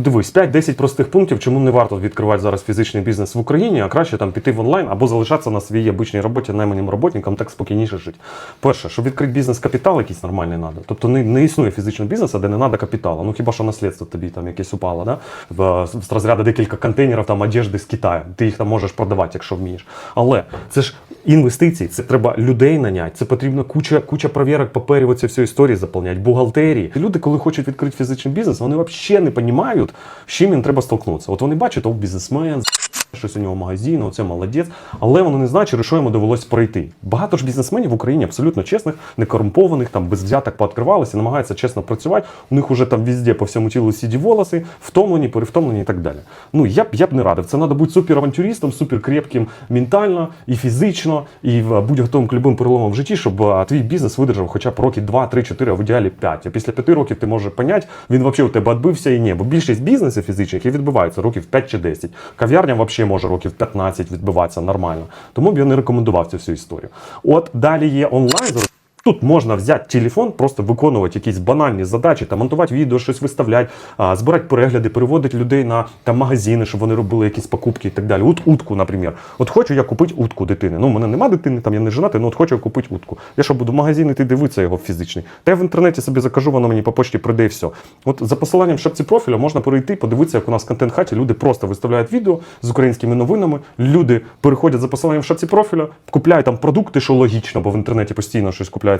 Дивись, 5-10 простих пунктів, чому не варто відкривати зараз фізичний бізнес в Україні, а краще там піти в онлайн або залишатися на своїй обичній роботі найманим роботникам, так спокійніше жити. Перше, щоб відкрити бізнес, капітал якийсь нормальний треба. Тобто не, не існує фізичного бізнесу, де не треба капіталу. Ну хіба що наслідство тобі там якесь упало, да? в, з розряду декілька контейнерів там одежди з Китаю. Ти їх там можеш продавати, якщо вмієш. Але це ж інвестиції, це треба людей наняти, це потрібно куча, куча провірок, паперів, оці всю історію заповняти, бухгалтерії. Люди, коли хочуть відкрити фізичний бізнес, вони взагалі не розуміють, з чим їм треба столкнутися. От вони бачать, о, бізнесмен, щось у нього магазин, оце молодець, але вони не через що йому довелось пройти. Багато ж бізнесменів в Україні абсолютно чесних, не корумпованих, там без взяток пооткривалися, намагаються чесно працювати. У них уже там везде по всьому тілу сіді волоси, втомлені, перевтомлені і так далі. Ну я б я б не радив. Це треба бути суперавантюристом, суперкрепким ментально і фізично, і будь готовим к любим переломам в житті, щоб твій бізнес видержав хоча б роки 2, 3, 4, а в ідеалі 5. А після 5 років ти можеш поняти, він взагалі у тебе відбився і ні. Бо більшість бізнесів фізичних які відбуваються років 5 чи 10. Кав'ярня взагалі може років 15 відбиватися нормально. Тому б я не рекомендував цю всю історію. От далі є онлайн. Тут можна взяти телефон, просто виконувати якісь банальні задачі, там монтувати відео, щось виставляти, збирати перегляди, переводити людей на там магазини, щоб вони робили якісь покупки і так далі. Ут, утку, наприклад. От хочу я купити утку дитини. Ну, у мене нема дитини, там я не женатий, ну от хочу я купити утку. Я що буду в магазин іти дивитися його фізичний. Та я в інтернеті собі закажу, воно мені по почті прийде і все. От за посиланням в шапці профіля можна перейти, подивитися, як у нас в контент хаті люди просто виставляють відео з українськими новинами. Люди переходять за посиланням в шапці профіля, купляють там продукти, що логічно, бо в інтернеті постійно щось купляється,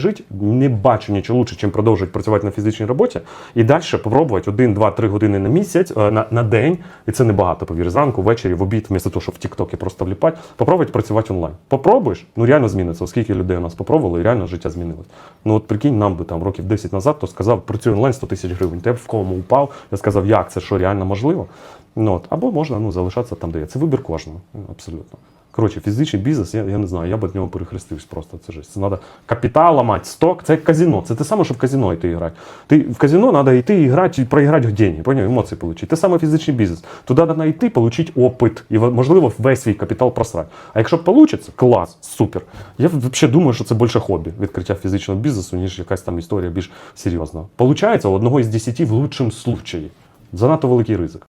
жити, не бачу нічого лучше, чим продовжувати працювати на фізичній роботі і далі попробувати 1, 2, 3 години на місяць, е, на, на день, і це небагато, повір, зранку, ввечері, в обід, вмісто того, щоб в TikTok просто вліпати, попробувати працювати онлайн. Попробуєш, ну реально зміниться, оскільки людей у нас попробували, і реально життя змінилось. Ну от прикинь, нам би там років 10 назад, то сказав, працюй онлайн 100 тисяч гривень. Ти б в кому упав, я сказав, як це що реально можливо. Ну, от, або можна ну, залишатися там, де є. Це вибір кожного, абсолютно. Коротше, фізичний бізнес, я, я не знаю, я б від нього перехрестився просто. Це жесть. Це треба капітал ламати, сток. Це як казино. Це те саме, що в казино йти грати. Ти в казино треба йти і грати, і проіграти гроші, поняв, емоції отримати. Те саме фізичний бізнес. Туди треба йти, отримати опит і, можливо, весь свій капітал просрати. А якщо вийде, клас, супер. Я взагалі думаю, що це більше хобі відкриття фізичного бізнесу, ніж якась там історія більш серйозна. Получається, у одного із десяти в лучшому случаї. Занадто великий ризик.